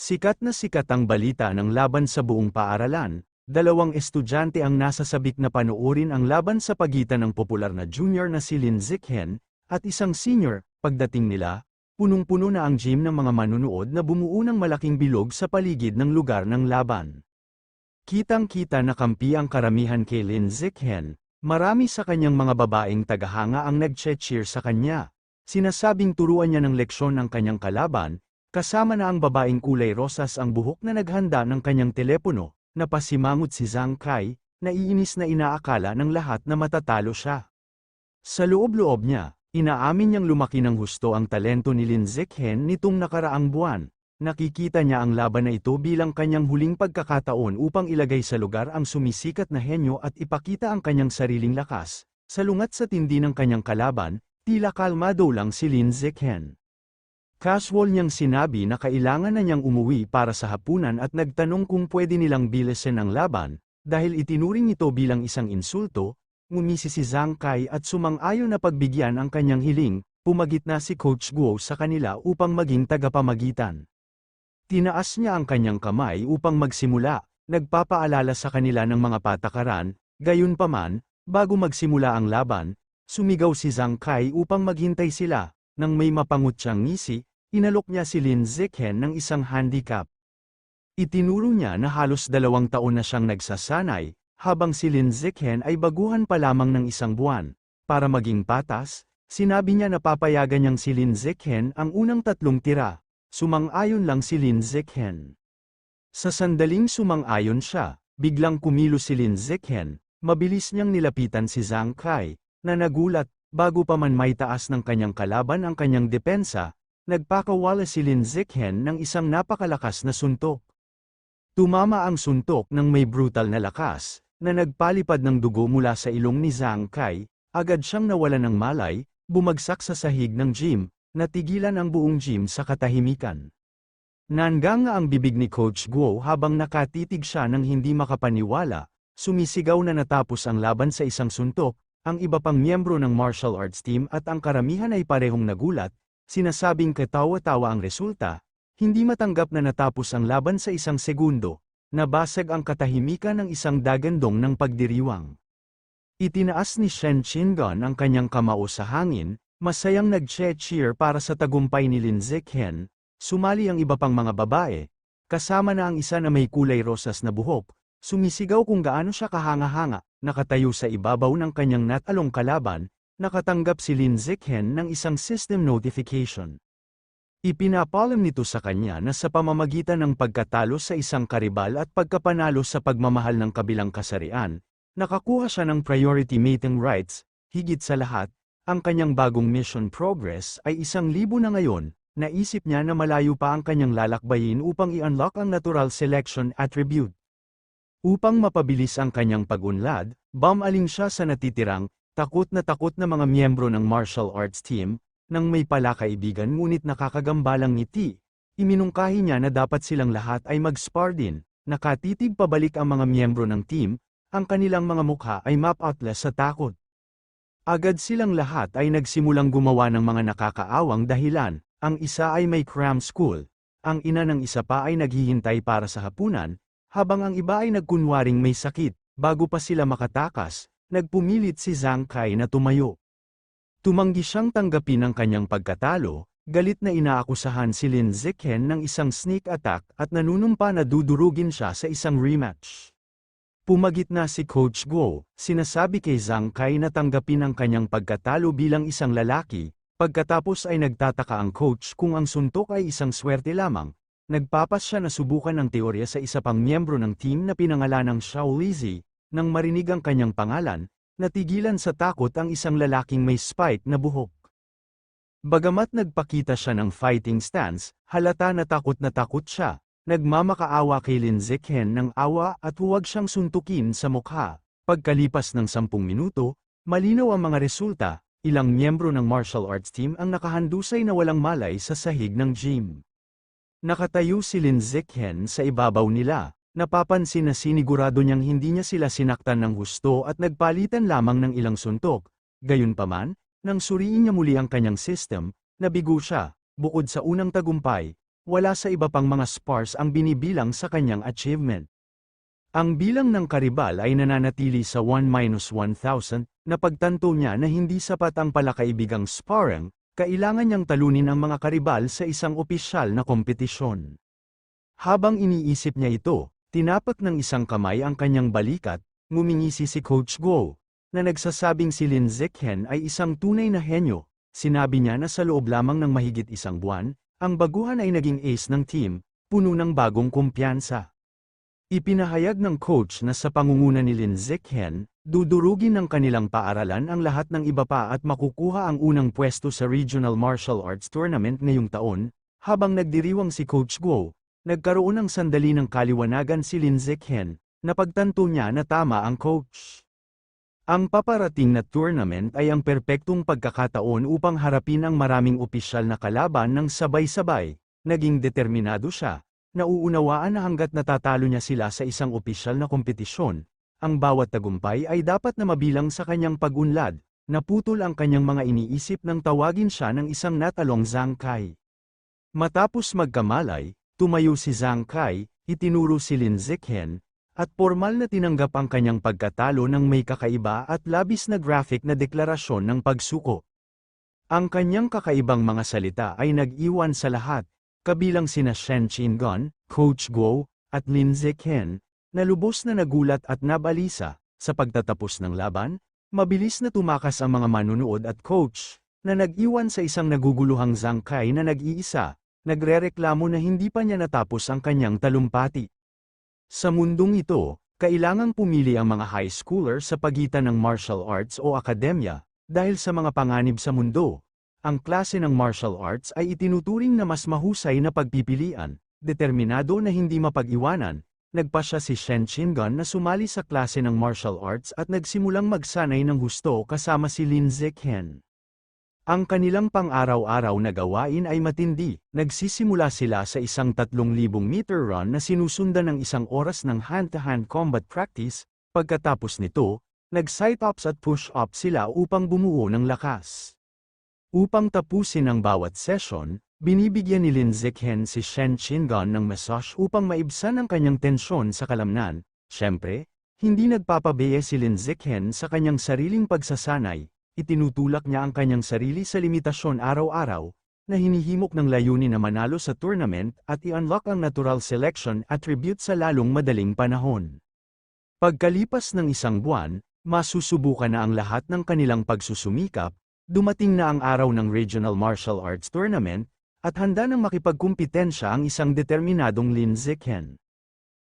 Sikat na sikat ang balita ng laban sa buong paaralan, dalawang estudyante ang nasasabik na panoorin ang laban sa pagitan ng popular na junior na si Lin Zikhen, at isang senior, pagdating nila, punong-puno na ang gym ng mga manunood na bumuo ng malaking bilog sa paligid ng lugar ng laban. Kitang-kita na kampi ang karamihan kay Lin Zikhen, marami sa kanyang mga babaeng tagahanga ang nag-cheer sa kanya. Sinasabing turuan niya ng leksyon ang kanyang kalaban, kasama na ang babaeng kulay rosas ang buhok na naghanda ng kanyang telepono, napasimangot si Zhang Kai, naiinis na inaakala ng lahat na matatalo siya. Sa loob-loob niya, inaamin niyang lumaki ng husto ang talento ni Lin Zikhen nitong nakaraang buwan. Nakikita niya ang laban na ito bilang kanyang huling pagkakataon upang ilagay sa lugar ang sumisikat na henyo at ipakita ang kanyang sariling lakas. Salungat sa tindi ng kanyang kalaban, tila kalmado lang si Lin Zikhen. Casual niyang sinabi na kailangan na niyang umuwi para sa hapunan at nagtanong kung pwede nilang bilisin ang laban, dahil itinuring ito bilang isang insulto, ngumisi si Zhang Kai at sumang-ayon na pagbigyan ang kanyang hiling, pumagit na si Coach Guo sa kanila upang maging tagapamagitan. Tinaas niya ang kanyang kamay upang magsimula, nagpapaalala sa kanila ng mga patakaran, gayunpaman, bago magsimula ang laban, sumigaw si Zhang Kai upang maghintay sila, nang may mapangut siyang ngisi, inalok niya si Lin Zikhen ng isang handicap. Itinuro niya na halos dalawang taon na siyang nagsasanay, habang si Lin Zikhen ay baguhan pa lamang ng isang buwan. Para maging patas, sinabi niya na papayagan niyang si Lin Zikhen ang unang tatlong tira, sumang-ayon lang si Lin Zikhen. Sa sandaling sumang-ayon siya, biglang kumilos si Lin Zikhen, mabilis niyang nilapitan si Zhang Kai, na nagulat, bago pa man may taas ng kanyang kalaban ang kanyang depensa, nagpakawala si Lin Zikhen ng isang napakalakas na suntok. Tumama ang suntok ng may brutal na lakas, na nagpalipad ng dugo mula sa ilong ni Zhang Kai, agad siyang nawala ng malay, bumagsak sa sahig ng gym, natigilan ang buong gym sa katahimikan. Nanganga ang bibig ni Coach Guo habang nakatitig siya ng hindi makapaniwala, sumisigaw na natapos ang laban sa isang suntok, ang iba pang miyembro ng martial arts team at ang karamihan ay parehong nagulat, sinasabing katawa-tawa ang resulta, hindi matanggap na natapos ang laban sa isang segundo, nabasag ang katahimikan ng isang dagandong ng pagdiriwang. Itinaas ni Shen Chingon ang kanyang kamao sa hangin, masayang nag-cheer para sa tagumpay ni Lin Zikhen, sumali ang iba pang mga babae, kasama na ang isa na may kulay rosas na buhok, sumisigaw kung gaano siya kahanga-hanga, nakatayo sa ibabaw ng kanyang natalong kalaban, nakatanggap si Lin Zikhen ng isang system notification. Ipinapalam nito sa kanya na sa pamamagitan ng pagkatalo sa isang karibal at pagkapanalo sa pagmamahal ng kabilang kasarian, nakakuha siya ng priority mating rights, higit sa lahat, ang kanyang bagong mission progress ay isang libo na ngayon, naisip niya na malayo pa ang kanyang lalakbayin upang i-unlock ang natural selection attribute. Upang mapabilis ang kanyang pag-unlad, bumaling siya sa natitirang, takot na takot na mga miyembro ng martial arts team, nang may palakaibigan ngunit nakakagambalang ngiti. Iminungkahi niya na dapat silang lahat ay mag-spar din, nakatitig pabalik ang mga miyembro ng team, ang kanilang mga mukha ay map-outlas sa takot. Agad silang lahat ay nagsimulang gumawa ng mga nakakaawang dahilan, ang isa ay may cram school, ang ina ng isa pa ay naghihintay para sa hapunan, habang ang iba ay nagkunwaring may sakit, bago pa sila makatakas, nagpumilit si Zhang Kai na tumayo. Tumanggi siyang tanggapin ang kanyang pagkatalo, galit na inaakusahan si Lin Zikhen ng isang sneak attack at nanunumpa na dudurugin siya sa isang rematch. Pumagit na si Coach Guo, sinasabi kay Zhang Kai na tanggapin ang kanyang pagkatalo bilang isang lalaki, pagkatapos ay nagtataka ang coach kung ang suntok ay isang swerte lamang, nagpapas siya na subukan ang teorya sa isa pang miyembro ng team na pinangalanang Xiao Lizi, nang marinig ang kanyang pangalan, natigilan sa takot ang isang lalaking may spike na buhok. Bagamat nagpakita siya ng fighting stance, halata na takot na takot siya, nagmamakaawa kay Lin Zikhen ng awa at huwag siyang suntukin sa mukha. Pagkalipas ng sampung minuto, malinaw ang mga resulta, ilang miyembro ng martial arts team ang nakahandusay na walang malay sa sahig ng gym. Nakatayo si Lin Zikhen sa ibabaw nila, Napapansin na sinigurado niyang hindi niya sila sinaktan ng husto at nagpalitan lamang ng ilang suntok. Gayunpaman, nang suriin niya muli ang kanyang system, nabigo siya, bukod sa unang tagumpay, wala sa iba pang mga spars ang binibilang sa kanyang achievement. Ang bilang ng karibal ay nananatili sa 1-1000 na pagtanto niya na hindi sapat ang palakaibigang sparring, kailangan niyang talunin ang mga karibal sa isang opisyal na kompetisyon. Habang iniisip niya ito, tinapak ng isang kamay ang kanyang balikat, ngumingisi si Coach Go, na nagsasabing si Lin Zikhen ay isang tunay na henyo. Sinabi niya na sa loob lamang ng mahigit isang buwan, ang baguhan ay naging ace ng team, puno ng bagong kumpiyansa. Ipinahayag ng coach na sa pangunguna ni Lin Zikhen, dudurugin ng kanilang paaralan ang lahat ng iba pa at makukuha ang unang pwesto sa Regional Martial Arts Tournament ngayong taon, habang nagdiriwang si Coach Guo, nagkaroon ng sandali ng kaliwanagan si Lin Zikhen, na pagtanto niya na tama ang coach. Ang paparating na tournament ay ang perpektong pagkakataon upang harapin ang maraming opisyal na kalaban ng sabay-sabay, naging determinado siya, Nauunawaan na hanggat natatalo niya sila sa isang opisyal na kompetisyon, ang bawat tagumpay ay dapat na mabilang sa kanyang pag-unlad, naputol ang kanyang mga iniisip nang tawagin siya ng isang natalong Zhang Kai. Matapos magkamalay, tumayo si Zhang Kai, itinuro si Lin Zikhen, at formal na tinanggap ang kanyang pagkatalo ng may kakaiba at labis na graphic na deklarasyon ng pagsuko. Ang kanyang kakaibang mga salita ay nag-iwan sa lahat, kabilang sina Shen Chingon, Coach Guo, at Lin Zikhen, na lubos na nagulat at nabalisa, sa pagtatapos ng laban, mabilis na tumakas ang mga manunood at coach, na nag-iwan sa isang naguguluhang zangkay na nag-iisa, nagrereklamo na hindi pa niya natapos ang kanyang talumpati. Sa mundong ito, kailangang pumili ang mga high schooler sa pagitan ng martial arts o akademya, dahil sa mga panganib sa mundo, ang klase ng martial arts ay itinuturing na mas mahusay na pagpipilian, determinado na hindi mapag-iwanan, nagpa siya si Shen Chingon na sumali sa klase ng martial arts at nagsimulang magsanay ng husto kasama si Lin Zikhen. Ang kanilang pang-araw-araw na gawain ay matindi, nagsisimula sila sa isang 3,000 meter run na sinusundan ng isang oras ng hand-to-hand combat practice, pagkatapos nito, nag-sit-ups at push-ups sila upang bumuo ng lakas. Upang tapusin ang bawat session, binibigyan ni Lin Zikhen si Shen Chingon ng massage upang maibsan ang kanyang tensyon sa kalamnan. Siyempre, hindi nagpapabeye si Lin Zikhen sa kanyang sariling pagsasanay, itinutulak niya ang kanyang sarili sa limitasyon araw-araw, na hinihimok ng layunin na manalo sa tournament at i-unlock ang natural selection attribute sa lalong madaling panahon. Pagkalipas ng isang buwan, masusubukan na ang lahat ng kanilang pagsusumikap, Dumating na ang araw ng Regional Martial Arts Tournament, at handa nang makipagkumpitensya ang isang determinadong Lin Zikhen.